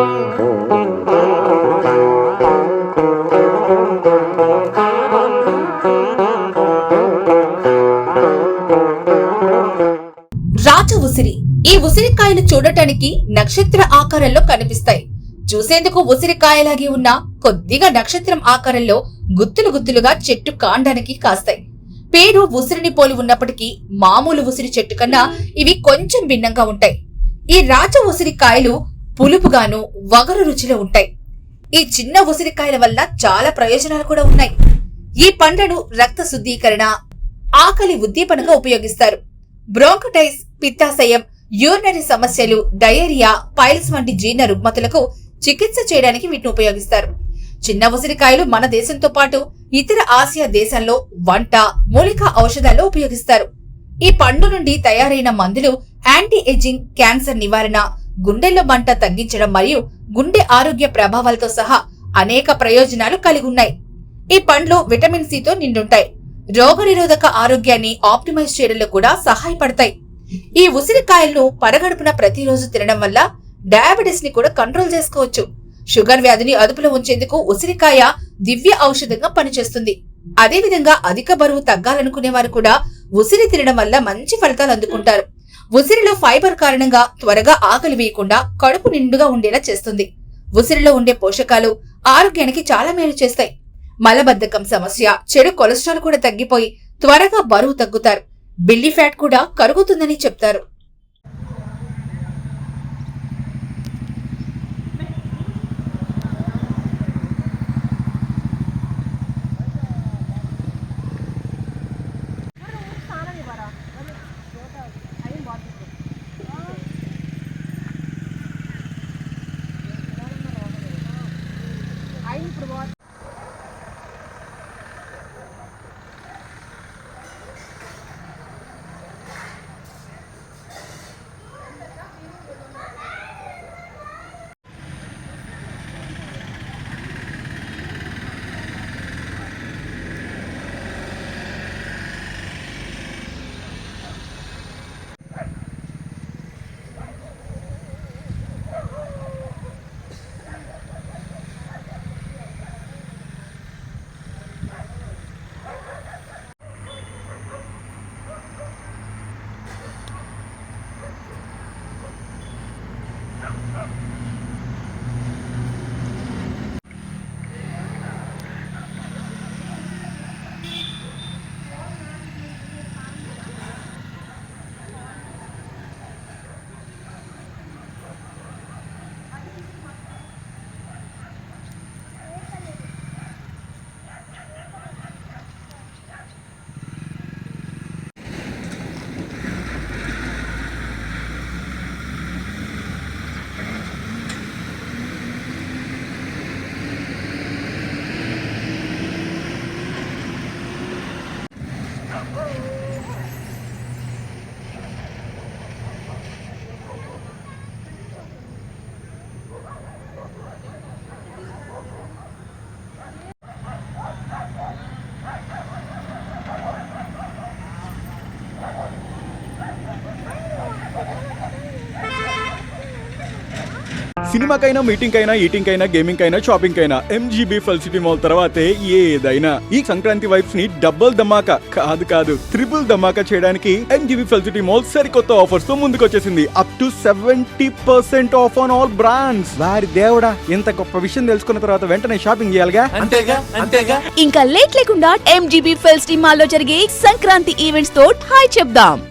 రాజ ఉసిరి. ఈ ఉసిరికాయలు చూడటానికి నక్షత్ర ఆకారంలో కనిపిస్తాయి. చూసేందుకు ఉసిరికాయలాగే ఉన్న కొద్దిగా నక్షత్రం ఆకారంలో గుత్తులు గుత్తులుగా చెట్టు కాండానికి కాస్తాయి. పేరు ఉసిరిని పోలి ఉన్నప్పటికీ మామూలు ఉసిరి చెట్టు కన్నా ఇవి కొంచెం భిన్నంగా ఉంటాయి. ఈ రాజ ఉసిరికాయలు పులుపుగాను వగరు రుచిలో ఉంటాయి. ఈ చిన్న ఉసిరికాయల వల్ల చాలా ప్రయోజనాలు కూడా ఉన్నాయి. ఈ పండ్లను రక్త శుద్ధీకరణ ఆకలి ఉద్దీపనగా ఉపయోగిస్తారు. బ్రోంకటైస్ పిత్తాశయం యూరినరీ సమస్యలు డయేరియా పైల్స్ వంటి జీర్ణ రుగ్మతులకు చికిత్స చేయడానికి వీటిని ఉపయోగిస్తారు. చిన్న ఉసిరికాయలు మన దేశంతో పాటు ఇతర ఆసియా దేశాల్లో వంట మూలిక ఔషధాల్లో ఉపయోగిస్తారు. ఈ పండు నుండి తయారైన మందులు యాంటీ ఏజింగ్ క్యాన్సర్ నివారణ గుండెల్లో మంట తగ్గించడం మరియు గుండె ఆరోగ్య ప్రభావాలతో సహా అనేక ప్రయోజనాలు కలిగి ఉన్నాయి. ఈ పండ్లు విటమిన్ సితో నిండుంటాయి. రోగనిరోధక ఆరోగ్యాన్ని ఆప్టిమైజ్ చేయడంలో కూడా సహాయపడతాయి. ఈ ఉసిరికాయలను పరగడుపున ప్రతిరోజు తినడం వల్ల డయాబెటిస్ని కూడా కంట్రోల్ చేసుకోవచ్చు. షుగర్ వ్యాధిని అదుపులో ఉంచేందుకు ఉసిరికాయ దివ్య ఔషధంగా పనిచేస్తుంది. అదేవిధంగా అధిక బరువు తగ్గాలనుకునే వారు కూడా ఉసిరి తినడం వల్ల మంచి ఫలితాలు అందుకుంటారు. ఉసిరిలో ఫైబర్ కారణంగా త్వరగా ఆకలి వేయకుండా కడుపు నిండుగా ఉండేలా చేస్తుంది. ఉసిరిలో ఉండే పోషకాలు ఆరోగ్యానికి చాలా మేలు చేస్తాయి. మలబద్ధకం సమస్య చెడు కొలెస్ట్రాల్ కూడా తగ్గిపోయి త్వరగా బరువు తగ్గుతారు. బిల్లి ఫ్యాట్ కూడా కరుగుతుందని చెప్తారు. సినిమాకైనా మీటింగ్ అయినా ఈటింగ్ అయినా గేమింగ్ అయినా షాపింగ్ అయినా ఎంజీబీ ఫెల్సిటీ మాల్ తర్వాతే ఏదైనా. ఈ సంక్రాంతి వైబ్స్ని డబుల్ ధమాకా కాదు కాదు త్రిబుల్ ధమాకా చేయడానికి ఎంజీబీ ఫెల్సిటీ మాల్ సరికొత్త ఆఫర్స్తో ముందుకొచ్చేసింది. Up to seventy percent off on all brands. వారి దేవుడా ఇంత గొప్ప విషయం తెలుసుకున్న తర్వాత వెంటనే షాపింగ్ చేయాలిగా? అంతేగా అంతేగా. ఇంకా లేట్ లేకుండా ఎంజీబీ ఫెల్స్ మాల్లో జరిగే సంక్రాంతి ఈవెంట్స్తో హాయ్ చెప్దాం.